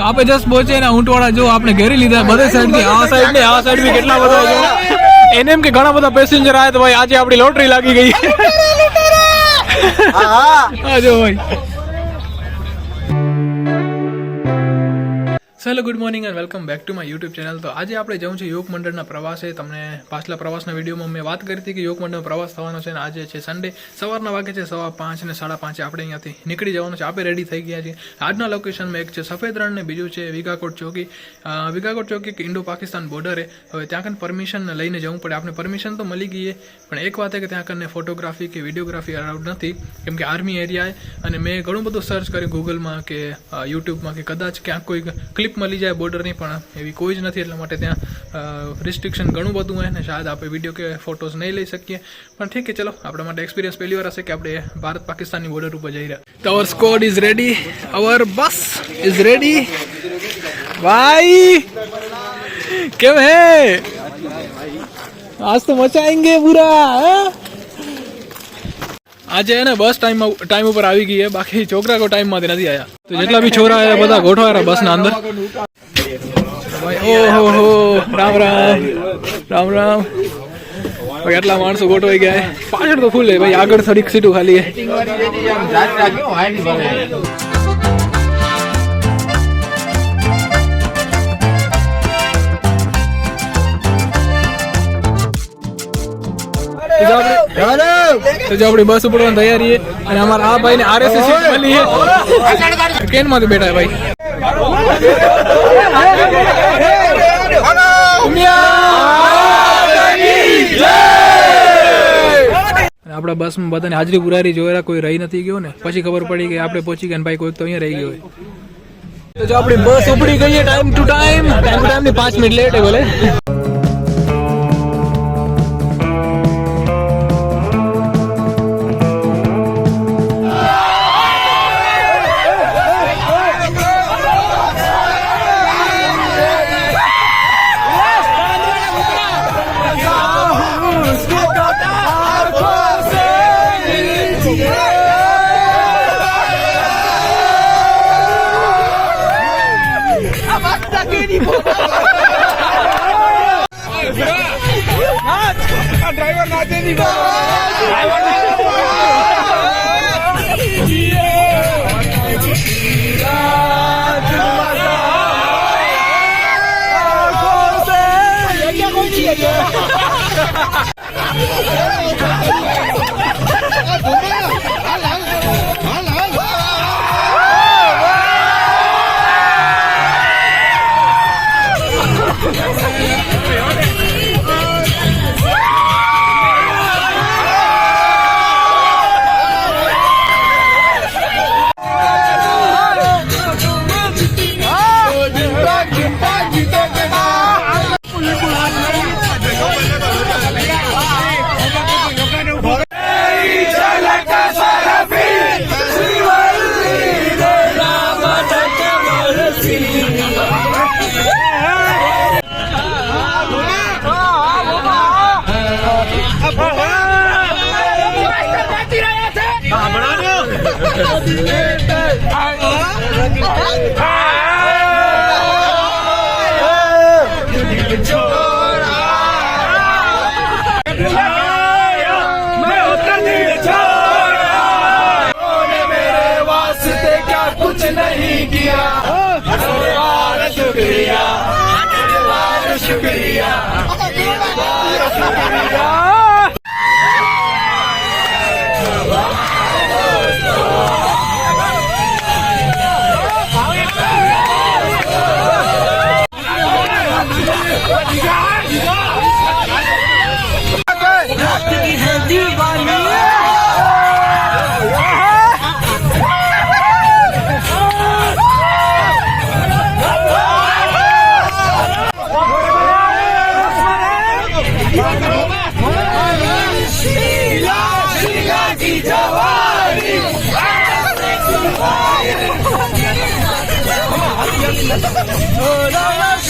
તો આપણે જસ્ટ પહોંચે ને ઊંટવાળા જો આપણે ઘેરી લીધા બધે સાઈડથી આ સાઈડ ને આ સાઈડ બી કેટલા બધા છે. એને એમ કે ઘણા બધા પેસેન્જર આયા તો ભાઈ આજે આપણી લોટરી લાગી ગઈ. હા જો ભાઈ. Hello good morning and welcome back to my YouTube channel તો આજે આપણે જવું છે યોગ મંડળના પ્રવાસે. તમને પાછલા પ્રવાસના વિડીયોમાં મેં વાત કરી હતી કે યોગ મંડળનો પ્રવાસ થવાનો છે અને આજે છે સન્ડે સવારના વાગે છે સવા પાંચ ને સાડા પાંચે આપણે અહીંયાથી નીકળી જવાનું છે. આપણે રેડી થઈ ગયા છીએ. આજના લોકેશનમાં એક છે સફેદ રણ ને બીજું છે વિગાકોટ ચોકી. વિગાકોટ ચોકી કે ઇન્ડો પાકિસ્તાન બોર્ડરે હવે ત્યાં કન પરમિશન લઈને જવું પડે. આપણે પરમિશન તો મળી ગઈ પણ એક વાત છે કે ત્યાં કને ફોટોગ્રાફી કે વિડીયોગ્રાફી અલાઉડ નથી. કેમ કે આર્મી એરિયા અને મેં ઘણું બધું સર્ચ કર્યું ગૂગલમાં કે યુટ્યુબમાં કે કદાચ ક્યાંક કોઈ ક્લિપ મળી જાય બોર્ડરની પણ એવી કોઈ જ નથી એટલા માટે ત્યાં રિસ્ટ્રિક્શન ઘણું બધું હોય ને શાયદ આપણે વિડીયો કે ફોટોઝ નહીં લઈ શકીએ પણ ઠીક છે ચલો આપણા માટે એક્સપિરિયન્સ પહેલી વાર હશે કે આપણે ભારત પાકિસ્તાનની બોર્ડર ઉપર જઈ રહ્યા તો our squad is ready our bus is ready ભાઈ કેમ હે आज तो मचाएंगे पूरा हाँ? આજે એને બસ ટાઈમ ટાઈમ ઉપર આવી ગઈ છે બાકી છોકરા કોઈ ટાઈમમાંથી નથી આયા. તો જેટલા બી છોરા આયા બધા ગોઠવાયા બસ ના અંદર ઓહો હો, રામ રામ રામ રામ. ભાઈ, આટલા માણસો ગોઠવાઈ ગયા પાછળ તો ફૂલ ભાઈ, આગળ થોડીક સીટું ખાલી છે તો જો આપણે- બસ ઉપડવાની તૈયારી અને અમારા આ ભાઈ ને આરએસએસ સીટ મળી છે. કેન બેઠા ભાઈ. આપણા બસમાં બધાની હાજરી પુરારી જોયેલા કોઈ રહી નથી ગયો ને? પછી ખબર પડી કે આપણે પહોંચી ગયા ભાઈ કોઈક તો અહીંયા રહી ગયો હોય. તો જો આપણી બસ ઉપડી ગઈ time to time time to ટાઈમની પાંચ મિનિટ લેટ ભલે. জিন্দাবাদ Happy birthday!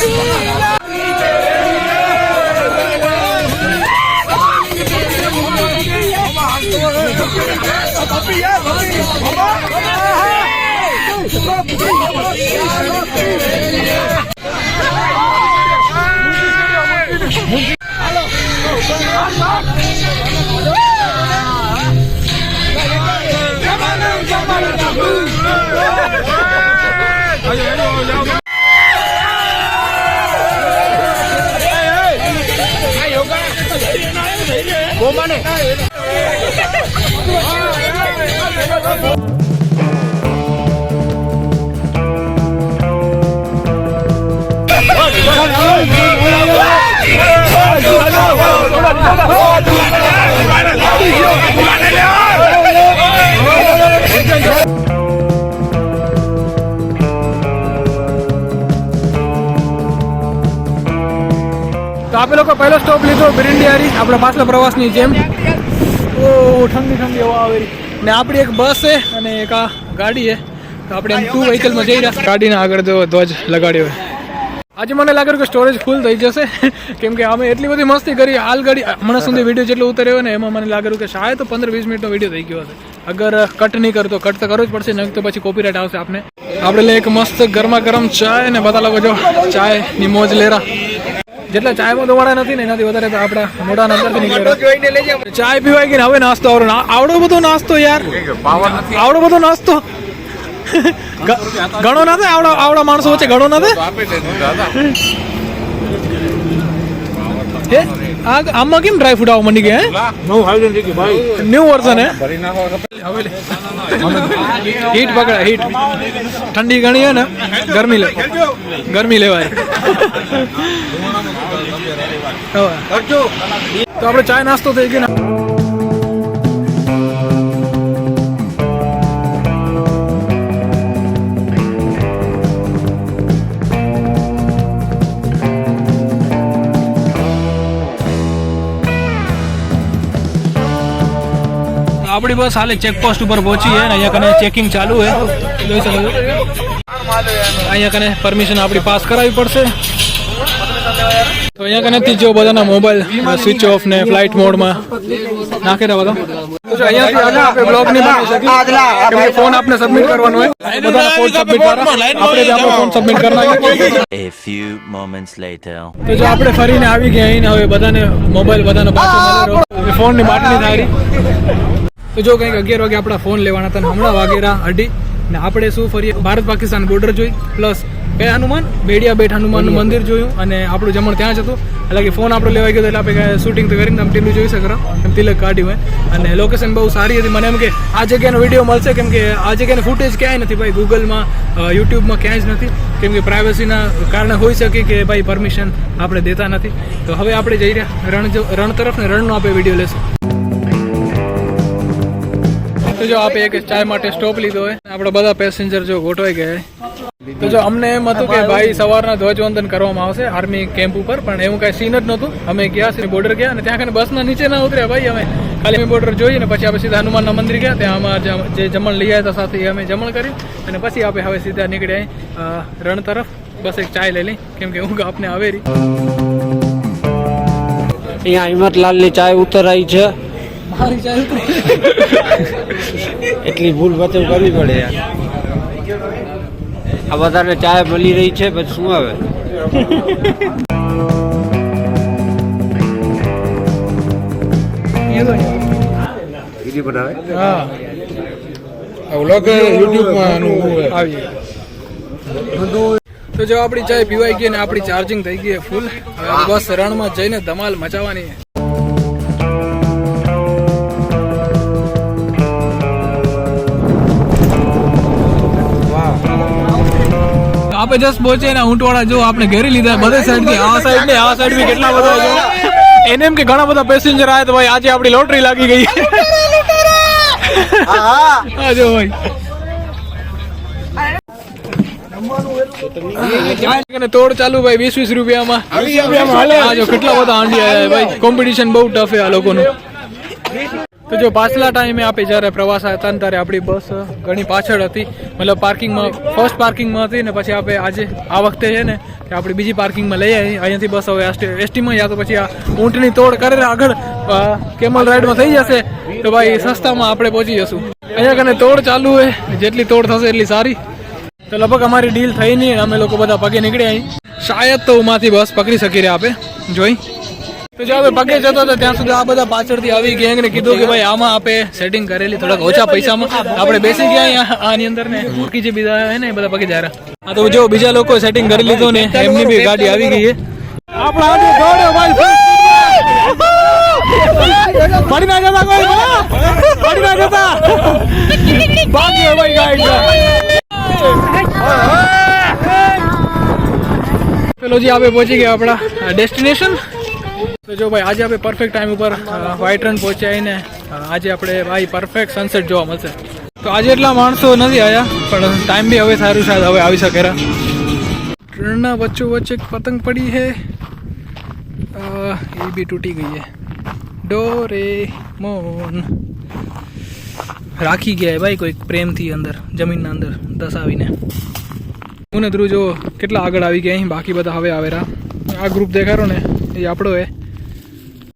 心！તો આપણે લોકો પહેલો સ્ટોપ લીધો બિરંડિયારી આપણે પાછલા પ્રવાસની જેમ. ઓ ઠંડી ઠંડી હવા આવે ને આપણી એક બસ છે અને એક આ ગાડી છે. તો આપણે એમ ટુ વ્હીકલમાં જઈ રહ્યા. ગાડીના આગળ જો ધ્વજ લગાડ્યો છે આજે મને લાગે કે સ્ટોરેજ ફૂલ થઈ જશે. કેમ કે અમે એટલી બધી મસ્તી કરી હાલ ઘડી હમણાં સુધી વીડિયો જેટલો ઉતર્યો ને એમાં મને લાગે કે શાયદ તો પંદર વીસ મિનિટનો વીડિયો થઈ ગયો હશે. અગર કટ નહીં કરતો કટ તો કરવો જ પડશે નહીં તો પછી કોપીરાઇટ આવશે આપને. આપણે લે એક મસ્ત ગરમા ગરમ ચાય ને બધા લોકો જો ચાયની મોજ લેરા. જેટલા ચાયમાં દોવાડા નથી ને એનાથી વધારે આપણા મોટા અંદરથી નીકળે. ચાય પીવાય કે હવે નાસ્તો આવડો આવડો બધો નાસ્તો યાર. આવડો બધો નાસ્તો. ઘણો ના થાય? આવડા આવડા માણસો વચ્ચે ઘણો ના થાય? આમાં કેમ ડ્રાય ફ્રૂટ આવવા મંડી ગયા હે? ન્યુ વર્ઝન હે? હવે હીટ પકડા હીટ. ઠંડી ઘણી હે ને ગરમી લે ગરમી લેવાય. તો આપણે ચાય નાસ્તો થઈ ગયો ને. આપણી બસ હાલે ચેકપોસ્ટ ઉપર પહોંચી છે અહીંયા કને ચેકિંગ ચાલુ છે. જોઈ શકો છો. અહીંયા કને પરમિશન આપણી પાસ કરાવવી પડશે. તો અહીંયા કનેથી જો બધાના મોબાઈલ સ્વિચ ઓફ ને ફ્લાઇટ મોડમાં નાખી રહ્યા બધા. અહીંયાથી આપણે બ્લોગની બની ફોન આપણે સબમિટ કરવાનો હોય. બધાના ફોન સબમિટ દ્વારા આપણે આપણો ફોન સબમિટ કરી નાખીએ. A few moments later. તો જો આપણે ફરીને આવી ગયા અહીં હવે બધાને મોબાઈલ બધાનો પાછો ફોનની બાટલી થાળી તો જો કંઈક અગિયાર વાગે આપણા ફોન લેવાના હતા હમણાં વાગેરા અઢી. ને આપણે શું ફરીએ ભારત પાકિસ્તાન બોર્ડર જોઈ પ્લસ બે હનુમાન બેડિયા બેટ હનુમાનનું મંદિર જોયું અને આપણું જમણ ત્યાં જ હતું. એટલે કે ફોન આપણો લેવાઈ ગયો એટલે આપણે શૂટિંગ તો કરીને આમ ટીલું જોઈ શકો એમ તિલક કાઢ્યું હોય. અને લોકેશન બહુ સારી હતી. મને એમ કે આ જગ્યાનો વીડિયો મળશે કેમ કે આ જગ્યાનો ફૂટેજ ક્યાંય નથી ભાઈ. ગૂગલમાં યુટ્યુબમાં ક્યાંય જ નથી. કેમ કે પ્રાઇવસીના કારણે હોઈ શકે કે ભાઈ પરમિશન આપણે દેતા નથી. તો હવે આપણે જઈ રહ્યા. રણ રણ તરફ ને રણનો આપણે વીડિયો લેશું. તો જો આપે એક ચાય માટે સ્ટોપ લીધો હોય આપણે બધા પેસેન્જર જો ગોઠવાઈ ગયા તો જો અમને એમ હતું કે ભાઈ સવારના ધ્વજવંદન કરવામાં આવશે આર્મી કેમ્પ ઉપર, પણ એવું કઈ સીન જ નહોતું. અમે ગયા છે બોર્ડર ગયા અને ત્યાં કને બસના નીચે ના ઉતર્યા ભાઈ અમે. ખાલી બોર્ડર જોઈએ ને પછી આપણે સીધા હનુમાનના મંદિર ગયા. ત્યાં અમારા જે જમણ લઈ આવ્યા હતા, સાથે અમે જમણ કર્યું. અને પછી આપણે હવે સીધા નીકળ્યા રણ તરફ. બસ એક ચાય લઈ લઈ. કેમ કે ઊંઘ આપને આવેરી. અહીંયા હિંમતલાલની ચાય ઉતરાઈ છે. મારી એટલી ભૂલ બચવ કરવી પડે યાર. આ બધાને ચાય મળી રહી છે પછી શું આવે? હા. આવી તો જો આપણી ચાય પીવાઈ ગઈ ને આપણી ચાર્જિંગ થઈ ગઈ ફૂલ હવે બસ રણમાં જઈને ધમાલ મચાવવાની આપણે જસ્ટ પહોંચે ને ઊંટવાળા જો આપણે ઘેરી લીધા બધે સાઈડથી આ સાઈડ ને આ સાઈડ બી કેટલા બધા છે. એને એમ કે ઘણા બધા પેસેન્જર આયા તો ભાઈ આજે આપણી લોટરી લાગી ગઈ. હા જો ભાઈ. તોડ ચાલુ ભાઈ વીસ વીસ રૂપિયામાં કેટલા બધા હાંડી આવ્યા ભાઈ. કોમ્પિટિશન બહુ ટફ છે આ લોકોનું. તો જો પાછલા ટાઈમે આપણે જ્યારે પ્રવાસ હતા ને ત્યારે આપણી બસ ઘણી પાછળ હતી. મતલબ પાર્કિંગમાં ફર્સ્ટ પાર્કિંગમાં હતી ને પછી આપણે આજે આ વખતે છે ને કે આપણે બીજી પાર્કિંગમાં લઈ આવી અહીંયાથી બસ હવે એસટીમાં યા તો પછી આ ઊંટની તોડ કરે આગળ કેમલ રાઈડમાં થઈ જશે. તો ભાઈ સસ્તામાં આપણે પહોંચી જશું. અહીંયા કને તોડ ચાલુ હોય જેટલી તોડ થશે એટલી સારી. તો લગભગ અમારી ડીલ થઈ નહીં અમે લોકો બધા પગે નીકળ્યા અહીં. શાયદ તો ઉમાંથી બસ પકડી શકી રહ્યા આપે. જોઈ. ત્યાં સુધી આ બધા પાછળથી આવી ગેંગ કીધું કે ભાઈ આમાં આપે સેટિંગ કરેલી થોડાક ઓછા પૈસામાં આપણે બેસી ગયા તો જો બીજા લોકો સેટિંગ કરી લીધું ને એમની બી ગાડી આવી ગઈ છે પેલો જી આપણે પહોંચી ગયા આપણા ડેસ્ટિનેશન તો જો ભાઈ, આજે આપણે પરફેક્ટ ટાઈમ ઉપર વ્હાઇટ રન પહોંચ્યા ને આજે આપણે ભાઈ પરફેક્ટ સનસેટ જોવા મળશે. તો આજે એટલા માણસો નથી આવ્યા પણ ટાઈમ બી હવે સારું શાયદ હવે આવી શકે ટ્રેનના વચ્ચો વચ્ચે એક પતંગ પડી છે. એ બી તૂટી ગઈ છે. ડોરે મોન રાખી ગયા ભાઈ કોઈક પ્રેમથી અંદર, જમીનના અંદર દસાવીને. હું ને ધ્રુવ જો કેટલા આગળ આવી ગયા અહીં, બાકી બધા હવે આવેરા આ ગ્રુપ દેખાડો ને, એ આપણો હે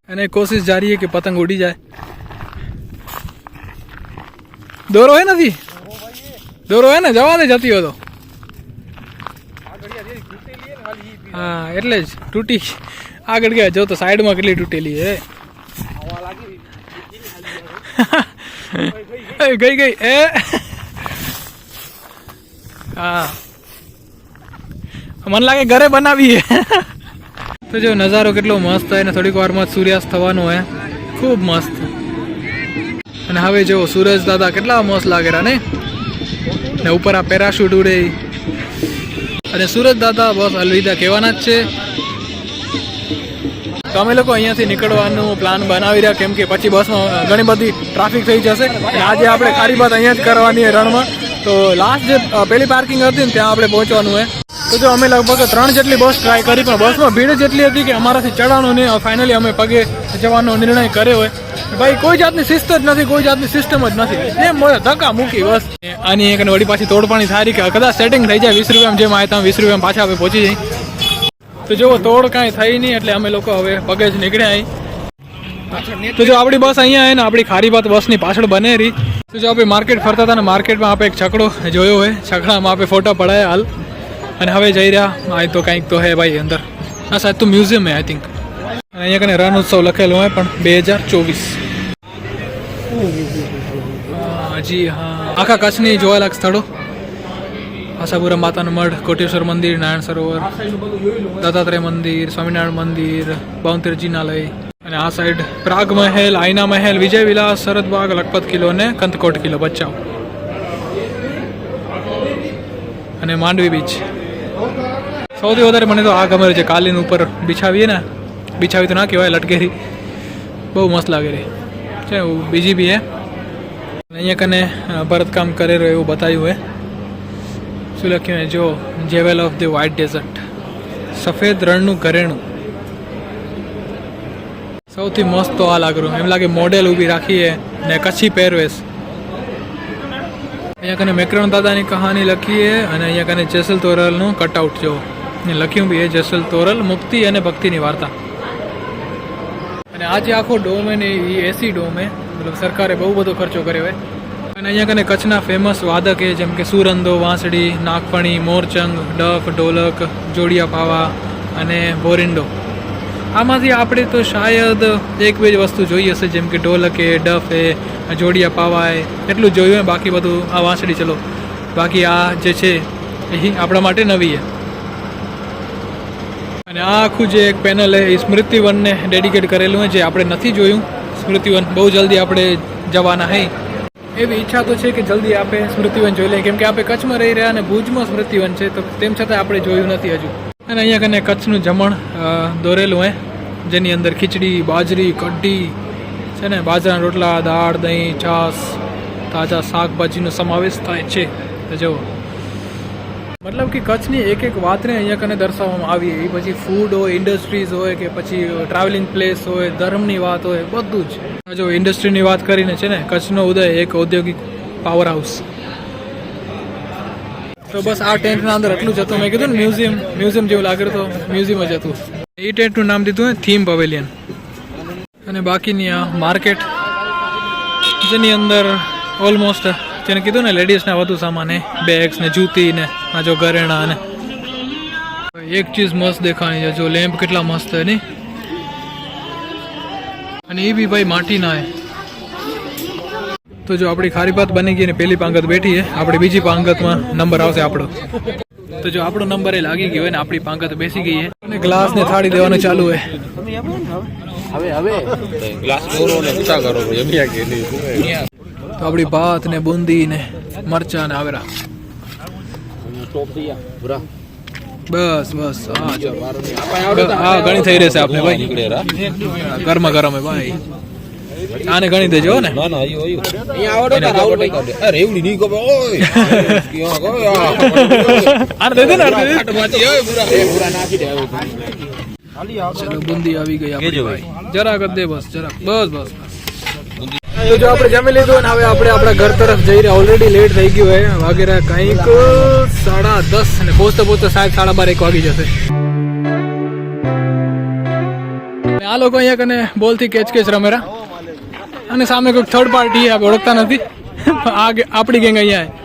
અને કોશિશ જારી છે કે પતંગ ઉડી જાય. દોરો હે નથી? દોરો હે ને? જવા દે જતી હતો હા એટલે જ. તૂટી આગળ ગયા. જો તો સાઈડમાં કેટલી તૂટેલી હે. ગઈ ગઈ. એ. હા. મને લાગે ઘરે બનાવી હે તો જો નજારો કેટલો મસ્ત હોય ને થોડીક વારમાં સૂર્યાસ્ત થવાનો હોય. ખૂબ મસ્ત. અને હવે જો સૂરજ દાદા કેટલા મસ્ત લાગે ને ને ઉપર આ પેરાશૂટ ઉડે અને સૂરજ દાદા બસ અલવિદા કહેવાના જ છે. તો અમે લોકો અહીંયાથી નીકળવાનું પ્લાન બનાવી રહ્યા, કેમ કે પછી બસમાં ઘણી બધી ટ્રાફિક થઈ જશે. અને આજે આપણે ખારી બાત અહીંયા જ કરવાની રણમાં. તો લાસ્ટ જે પહેલી પાર્કિંગ હતી ને, ત્યાં આપણે પહોંચવાનું હોય. તો જો અમે લગભગ ત્રણ જેટલી બસ ટ્રાય કરી, પણ બસમાં ભીડ જેટલી હતી કે અમારાથી ચડાવવાનું નહીં. ફાઇનલી અમે પગે જવાનો નિર્ણય કર્યો હોય. ભાઈ, કોઈ જાતની શિસ્ત જ નથી, કોઈ જાતની સિસ્ટમ જ નથી. એમ મળે ધક્કા મૂકી, બસ. આની એક વળી પાછી તોડપાણી સારી કે કદાચ સેટિંગ થઈ જાય, વીસ રૂપિયામાં જેમ આવ્યા વીસ રૂપિયા પાછા આપણે પહોંચી જઈ. તો જો તોડ કાંઈ થઈ નહીં, એટલે અમે લોકો હવે પગે જ નીકળ્યા અહીં. તો જો આપણી બસ અહીંયા આવે ને, આપણી ખારી વાત બસની પાછળ બને રહી. તો જો આપણે માર્કેટ ફરતા હતા ને માર્કેટમાં આપણે એક છકડો જોયો હોય. છકડામાં આપણે ફોટો પડાયા હાલ. અને હવે જઈ રહ્યા. આ તો કંઈક તો હે ભાઈ અંદર. હા, સાહેબ, તો મ્યુઝિયમ હે આઈ થિંક અને અહીંયા કને રણ ઉત્સવ લખેલો હોય પણ બે હજાર ચોવીસ. જી, હા. આખા કચ્છની જોવાલાયક સ્થળો. આશાપુરા માતાનું મઢ, કોટેશ્વર મંદિર, નારાયણ સરોવર, દત્તાત્રેય મંદિર, સ્વામિનારાયણ મંદિર બાઉન્તેર જિનાલય અને આ સાઈડ પ્રાગ મહેલ, આઈના મહેલ, વિજય વિલાસ શરદબાગ લખપત કિલ્લો અને કંથકોટ કિલ્લો. બચાવ અને માંડવી બીચ. સૌથી વધારે મને તો આ ગમે છે કાલીન ઉપર બિછાવીએ ને, બિછાવી તો ના કહેવાય લટકેરી. બહુ મસ્ત લાગે રહી છે બીજી બી હે. અહીંયા કને ભરતકામ કરે રહ્યો એવું બતાવ્યું હે. શું લખ્યું હે? જો, jewel of the white desert. સફેદ રણનું ઘરેણું. સૌથી મસ્ત તો આ લાગરું એમ લાગે મોડેલ ઊભી રાખીએ ને કચ્છી પહેરવેશ. અહીંયા કને મેકરણ દાદાની કહાની લખીએ અને અહીંયા કને જેસલ તોરલનું કટઆઉટ, જો. ને લખ્યું બી એ જસલ તોરલ, મુક્તિ અને ભક્તિની વાર્તા. અને આ જે આખો ડોમ હે ને એ એસી ડોમ હે મતલબ સરકારે બહુ બધો ખર્ચો કર્યો હોય. અને અહીંયા કને કચ્છના ફેમસ વાદક હે જેમ કે સુરંદો, વાંસળી, નાગફણી, મોરચંગ, ડફ, ઢોલક, જોડિયા પાવા અને બોરિંડો આમાંથી આપણે તો શાયદ એક બે જ વસ્તુ જોઈ હશે, જેમ કે ઢોલક એ, ડફ એ, જોડિયા પાવા એ, એટલું જોયું બાકી બધું આ વાંસળી ચલો. બાકી આ જે છે, એ આપણા માટે નવી છે. અને આ આખું જે એક પેનલ એ સ્મૃતિવનને ડેડિકેટ કરેલું છે, જે આપણે નથી જોયું. સ્મૃતિવન બહુ જલ્દી આપણે જવાના હે. એવી ઈચ્છા તો છે કે જલ્દી આપણે સ્મૃતિવન જોઈ લઈએ કેમ કે આપણે કચ્છમાં રહી રહ્યા અને ભુજમાં સ્મૃતિવન છે, તો તેમ છતાં આપણે જોયું નથી હજુ. અને અહીંયા કને કચ્છનું જમણ દોરેલું હે, જેની અંદર ખીચડી, બાજરી, કઢી, છે ને, બાજરાના રોટલા, દાળ, દહીં, છાશ, તાજા શાકભાજીનો સમાવેશ થાય છે. જુઓ. મતલબ કે કચ્છની એક એક વાતને અહીંયા કને દર્શાવવામાં આવી. એ પછી ફૂડ હોય ઇન્ડસ્ટ્રીઝ હોય કે પછી ટ્રાવેલિંગ પ્લેસ હોય, ધર્મની વાત હોય, બધું જ. જો ઇન્ડસ્ટ્રીની વાત કરીને છે ને, કચ્છનો ઉદય એક ઔદ્યોગિક પાવર હાઉસ તો બસ આ ટેન્ટના અંદર એટલું જ હતું. મેં કીધું ને મ્યુઝિયમ મ્યુઝિયમ જેવું લાગે તો મ્યુઝિયમ જ હતું. એ ટેન્ટનું નામ દીધું થીમ પવેલિયન અને બાકીની આ માર્કેટ જેની અંદર ઓલમોસ્ટ જેને કીધું ને લેડીઝના વધુ સામાન બેગ્સ ને, જૂતી ને આ જો ઘરેણા ને. એક ચીજ મસ્ત દેખાણી છે જો લેમ્પ કેટલા મસ્ત હે નહીં અને એ બી ભાઈ માટીના હે તો જો આપણી ખારી ભાત બની ગઈ ને પેલી પાંગત બેઠી છે. આપણી બીજી પાંગતમાં નંબર આવશે આપણો. તો જો આપણો નંબર એ લાગી ગયો હોય ને આપણી પાંગત બેસી ગઈ છે. અને ગ્લાસ ને થાળી દેવાનું ચાલુ હે તો આપણી ભાત ને બુંદી ને મરચા ને આવેરા. બસ બસ. હા હા ઘણી થઈ રહેશે આપણે ભાઈ ગરમા ગરમ ભાઈ. આને ગણી દેજો હો ને. આને દે દે ને આને દે દે. ચલો બુંદી આવી ગઈ આપણી ભાઈ. જરા કર દે બસ જરા બસ બસ. તો જો આપણે જમી લીધું અને હવે આપણે આપણા ઘર તરફ જઈ રહ્યા. ઓલરેડી લેટ થઈ ગયું હોય વગેરે કંઈક સાડા દસ અને પહોંચતે પહોંચતે સાહેબ સાડા બાર, એક વાગી જશે. આ લોકો અહીંયા કને બોલથી કેચ કેચ રમેરા અને સામે કોઈક થર્ડ પાર્ટી આપણે ઓળખતા નથી. આ આપણી ગેંગ અહીંયા